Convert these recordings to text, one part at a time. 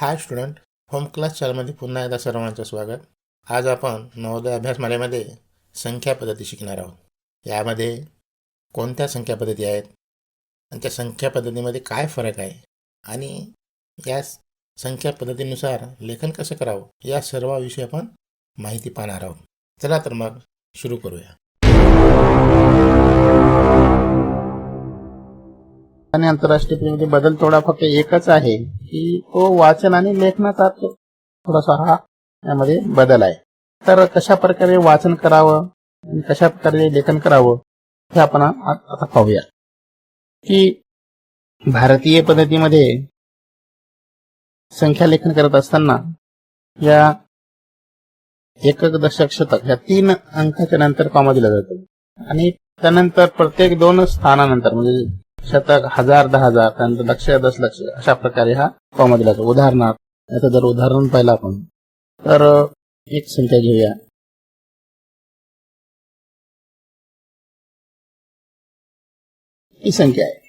हाय student home class चारमध्ये पुन्हा एकदा सर्वांचं स्वागत. आज आपण नवोदय अभ्यासमालेमध्ये संख्या पद्धती शिकणार आहोत. यामध्ये कोणत्या संख्या पद्धती आहेत? आणि त्या संख्या पद्धतीमध्ये काय फरक आहे? आणि या संख्या पद्धतीनुसार लेखन कसं करावं? या सर्वाविषयी आपण माहिती पाहणार आहोत. चला तर मग सुरू करूया. आणि आंतरराष्ट्रीय प्रेमध्ये बदल थोडा फक्त एकच आहे की तो वाचन आणि लेखनाचा थोडासा हा यामध्ये बदल आहे. तर कशा प्रकारे वाचन करावं आणि कशा प्रकारे लेखन करावं हे आपण आता पाहूया. की भारतीय पद्धतीमध्ये संख्या लेखन करत असताना या एकक दशक शतक या तीन अंकाच्या नंतर कॉमा दिला जातो. आणि त्यानंतर प्रत्येक दोन स्थानानंतर म्हणजे शतक हजार दहा हजार त्यानंतर लक्ष दशलक्ष अशा प्रकारे हा कॉमा दिला जातो उदाहरणार्थ याचं जर उदाहरण पाहिलं आपण तर एक संख्या घेऊया. ही संख्या आहे.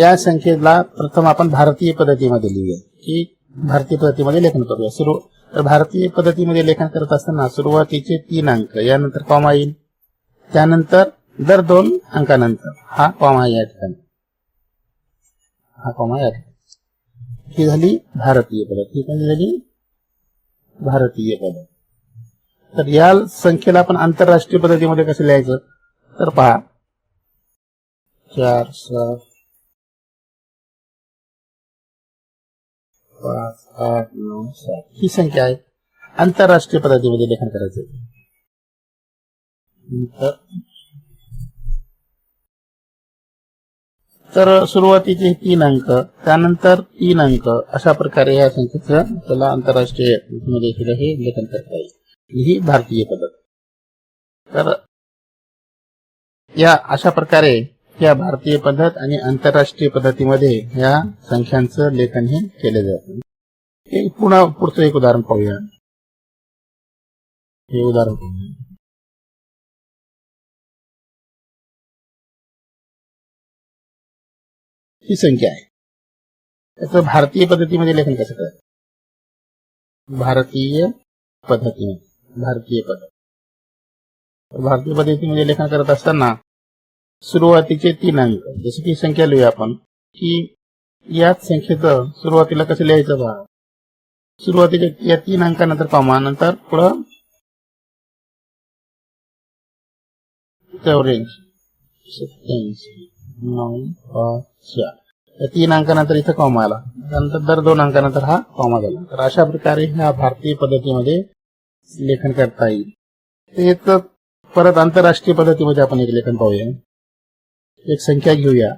या संख्येला प्रथम आपण भारतीय पद्धतीमध्ये लिहूया. की भारतीय पद्धतीमध्ये लेखन करूया. सुरू तर भारतीय पद्धतीमध्ये लेखन करत असताना सुरुवातीचे तीन अंक यानंतर कॉमा येईल. त्यानंतर दर दोन अंकानंतर हा कॉमा या ठिकाणी. हा कॉमा यात. ही झाली भारतीय पदक ही कोणती झाली? भारतीय पदक तर या संख्येला आपण आंतरराष्ट्रीय पद्धतीमध्ये कसं लिहायचं? तर पहा. चार सात पाच आठ नऊ सात. ही संख्या आहे. आंतरराष्ट्रीय पद्धतीमध्ये लेखन करायचं तर सुरुवातीचे तीन अंक त्यानंतर तीन अंक अशा प्रकारे या संख्येचं त्याला आंतरराष्ट्रीयमध्ये सुद्धा हे लेखन करता येईल. ही भारतीय पद्धत. तर या अशा प्रकारे या भारतीय पद्धत आणि आंतरराष्ट्रीय पद्धतीमध्ये या संख्यांचं लेखन हे केले जातं हे पुन्हा पुढचं एक उदाहरण पाहूया. हे उदाहरण पाहूया. ही संख्या आहे. त्याचं भारतीय पद्धतीमध्ये लेखन कसं करायचं भारतीय पद्धतीमध्ये. भारतीय पद्धत. भारतीय पद्धतीमध्ये लेखन करत असताना सुरुवातीचे तीन अंक. जसं की संख्या लिहूया आपण की याच संख्येचं सुरुवातीला कसं लिहायचं बा? सुरुवातीच्या या तीन अंकानंतर कॉमा नंतर पुढं चौऱ्याऐंशी. सत्याऐंशी. नऊ पाच चार. या तीन अंकानंतर इथं कॉमा आला. त्यानंतर दर दोन अंकानंतर हा कॉमा झाला. तर अशा प्रकारे ह्या भारतीय पद्धतीमध्ये लेखन करता येईल. तेच परत आंतरराष्ट्रीय पद्धतीमध्ये आपण एक लेखन पाहूया. एक संख्या घेऊया.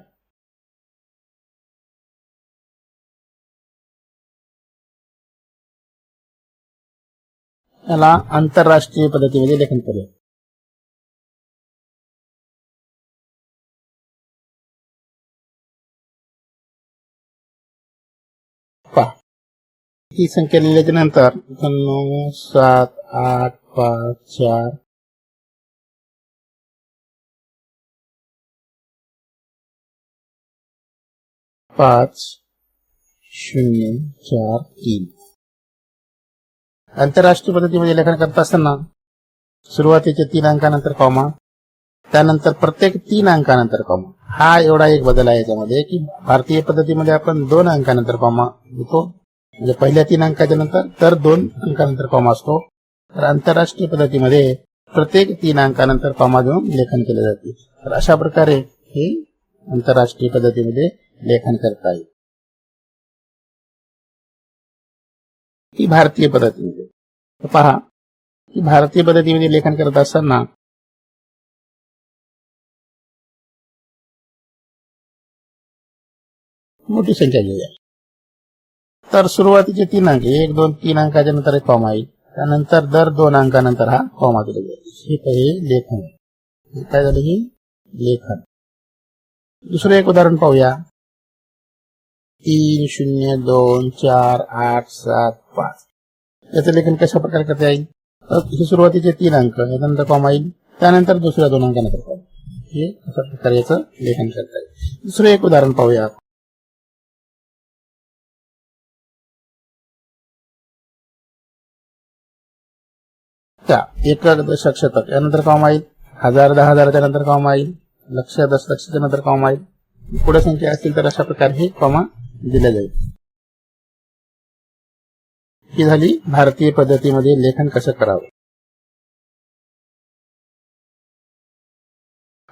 याला आंतरराष्ट्रीय पद्धतीमध्ये लेखन करूया. ती संख्या लिहिल्याच्या नंतर? इथं नऊ सात आठ पाच चार. पाच शून्य चार तीन. आंतरराष्ट्रीय पद्धतीमध्ये लेखन करत असताना सुरुवातीच्या तीन अंकानंतर कॉमा त्यानंतर प्रत्येक तीन अंकानंतर कॉमा हा एवढा एक बदल आहे याच्यामध्ये की भारतीय पद्धतीमध्ये आपण दोन अंकानंतर कॉमा लिहितो. म्हणजे पहिल्या तीन अंकाच्या नंतर तर दोन अंकानंतर कॉमा असतो. तर आंतरराष्ट्रीय पद्धतीमध्ये प्रत्येक तीन अंकानंतर कॉमा देऊन लेखन केले जाते. तर अशा प्रकारे हे आंतरराष्ट्रीय पद्धतीमध्ये लेखन करता येईल. ही भारतीय पद्धतीमध्ये. पहा की भारतीय पद्धतीमध्ये लेखन करत असताना मोठी संख्या घेऊया. तर सुरुवातीचे तीन अंक एक दोन तीन अंकाच्या नंतर एक कॉमा येईल. त्यानंतर दर दोन अंकानंतर हा कॉमा दिला जाईल. हे काही लेखन. हे काय झालं ही लेखन. दुसरं एक उदाहरण पाहूया. तीन शून्य दोन चार आठ सात पाच. याचं लेखन कशा प्रकारे करता येईल? हे सुरुवातीचे तीन अंक यानंतर कॉमा येईल. त्यानंतर दुसऱ्या दोन अंकानंतर कॉमा हे अशा प्रकारे याचं लेखन करता येईल. दुसरं एक उदाहरण पाहूया त्या एक दशक शतक यानंतर कॉमा येईल. हजार दहा हजाराच्या नंतर कॉमा येईल. लक्ष दस लक्षाच्या नंतर कॉमा येईल. पुढे संख्या असतील तर अशा प्रकारे हे कॉमा दिल्या जाईल. ही झाली भारतीय पद्धतीमध्ये लेखन कसं करावं?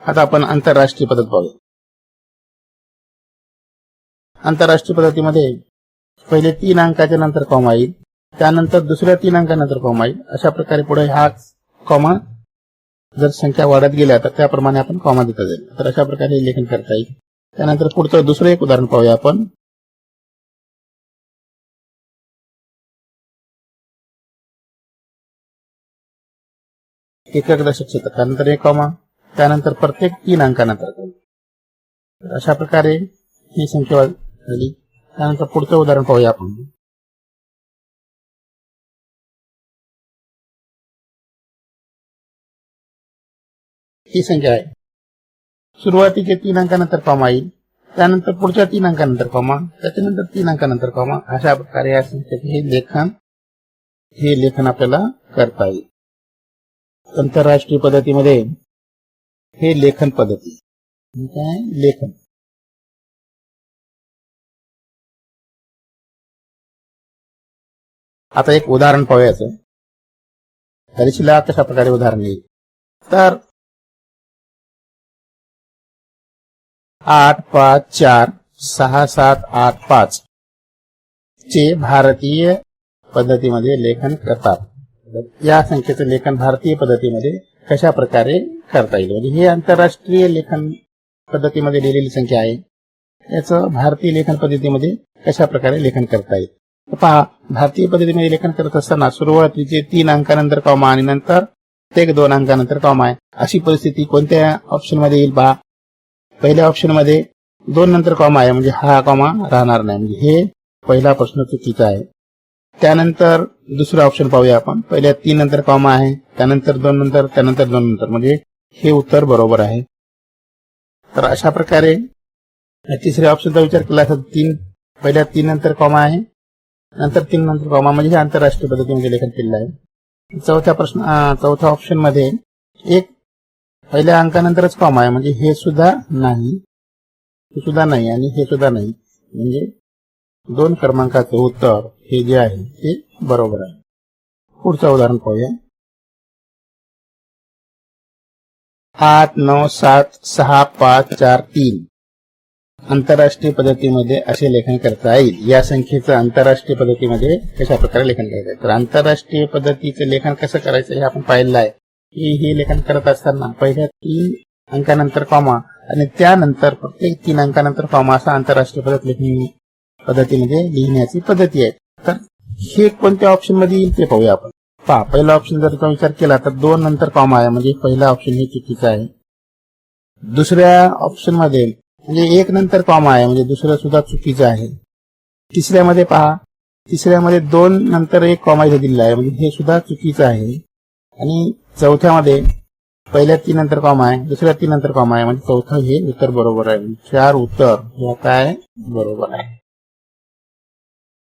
आता आपण आंतरराष्ट्रीय पद्धत पाहूया. आंतरराष्ट्रीय पद्धतीमध्ये पहिले तीन अंकाच्या नंतर कॉमा येईल. त्यानंतर दुसऱ्या तीन अंकानंतर कॉमा येईल. अशा प्रकारे पुढे हा कॉमा जर संख्या वाढत गेल्या तर त्याप्रमाणे आपण कॉमा देता जाईल. तर अशा प्रकारे लेखन करता येईल. त्यानंतर पुढचं दुसरं एक उदाहरण पाहूया आपण. एकक दशक त्यानंतर एक कॉमा त्यानंतर प्रत्येक तीन अंकानंतर अशा प्रकारे ही संख्या झाली त्यानंतर पुढचं उदाहरण पाहूया आपण. ही संख्या आहे. सुरुवातीच्या तीन अंकानंतर कॉमा येईल. त्यानंतर पुढच्या तीन अंकानंतर कॉमा त्याच्यानंतर तीन अंकानंतर कॉमा अशा प्रकारे या संख्येचे हे लेखन हे लेखन आपल्याला करता येईल. आंतरराष्ट्रीय पद्धतीमध्ये हे लेखन पद्धती. काय? लेखन. आता एक उदाहरण पाहूयाचं. परीक्षेला कशा प्रकारे उदाहरण येईल. तर आठ पाच चार सहा सात आठ पाच चे भारतीय पद्धतीमध्ये लेखन करतात. या संख्येचं लेखन भारतीय पद्धतीमध्ये कशा प्रकारे करता येईल? म्हणजे हे आंतरराष्ट्रीय लेखन पद्धतीमध्ये लिहिलेली संख्या आहे. याचं भारतीय लेखन पद्धतीमध्ये कशा प्रकारे लेखन करता येईल? पहा भारतीय पद्धतीमध्ये लेखन करत असताना सुरुवातीचे तीन अंकानंतर कॉमा आणि नंतर एक दोन अंकानंतर कॉमा आहे. अशी परिस्थिती कोणत्या ऑप्शनमध्ये येईल पहा? पहिल्या ऑप्शनमध्ये दोन नंतर कॉमा आहे म्हणजे हा कॉमा राहणार नाही. म्हणजे हे पहिला प्रश्न चुकीचा आहे. त्यानंतर दुसरा ऑप्शन पाहूया आपण. पहिल्या तीन नंतर कॉमा आहे त्यानंतर दोन नंतर त्यानंतर दोन नंतर. म्हणजे हे उत्तर बरोबर आहे. तर अशा प्रकारे तिसऱ्या ऑप्शनचा विचार केला तर तीन पहिल्या तीन नंतर कॉमा आहे नंतर तीन नंतर कॉमा म्हणजे हे आंतरराष्ट्रीय पद्धतीमध्ये लेखन केलेलं आहे. चौथ्या प्रश्न चौथ्या ऑप्शनमध्ये एक पहिल्या अंकानंतरच कॉमा आहे. म्हणजे हे सुद्धा नाही हे सुद्धा नाही आणि हे सुद्धा नाही. म्हणजे दोन क्रमांकाचं उत्तर हे जे आहे ते बरोबर आहे. पुढचं उदाहरण पाहूया. आठ नऊ सात सहा पाच चार तीन. आंतरराष्ट्रीय पद्धतीमध्ये असे लेखन करता येईल. या संख्येचं आंतरराष्ट्रीय पद्धतीमध्ये कशा प्रकारे लेखन करता येईल तर आंतरराष्ट्रीय पद्धतीचं लेखन कसं करायचं हे आपण पाहिलं आहे. की हे लेखन करत असताना पहिल्या तीन अंकानंतर कॉमा आणि त्यानंतर प्रत्येक तीन अंकानंतर कॉमा असा आंतरराष्ट्रीय पद्धत लेखणी पद्धतीमध्ये लिहिण्याची पद्धती आहे. तर हे कोणत्या ऑप्शनमध्ये येईल ते पाहूया आपण. पहा पहिला ऑप्शन जर का विचार केला तर दोन नंतर कॉमा आहे म्हणजे पहिला ऑप्शन हे चुकीचं आहे. दुसऱ्या ऑप्शनमध्ये म्हणजे एक नंतर कॉमा आहे म्हणजे दुसरं सुद्धा चुकीचं आहे. तिसऱ्यामध्ये पहा तिसऱ्यामध्ये दोन नंतर एक कॉमा इथे दिलेला आहे म्हणजे हे सुद्धा चुकीचं आहे. आणि चौथ्यामध्ये पहिल्या तीन नंतर कॉम आहे दुसऱ्या तीन नंतर कॉम आहे म्हणजे चौथं हे उत्तर बरोबर आहे. चार उत्तर या काय? बरोबर आहे.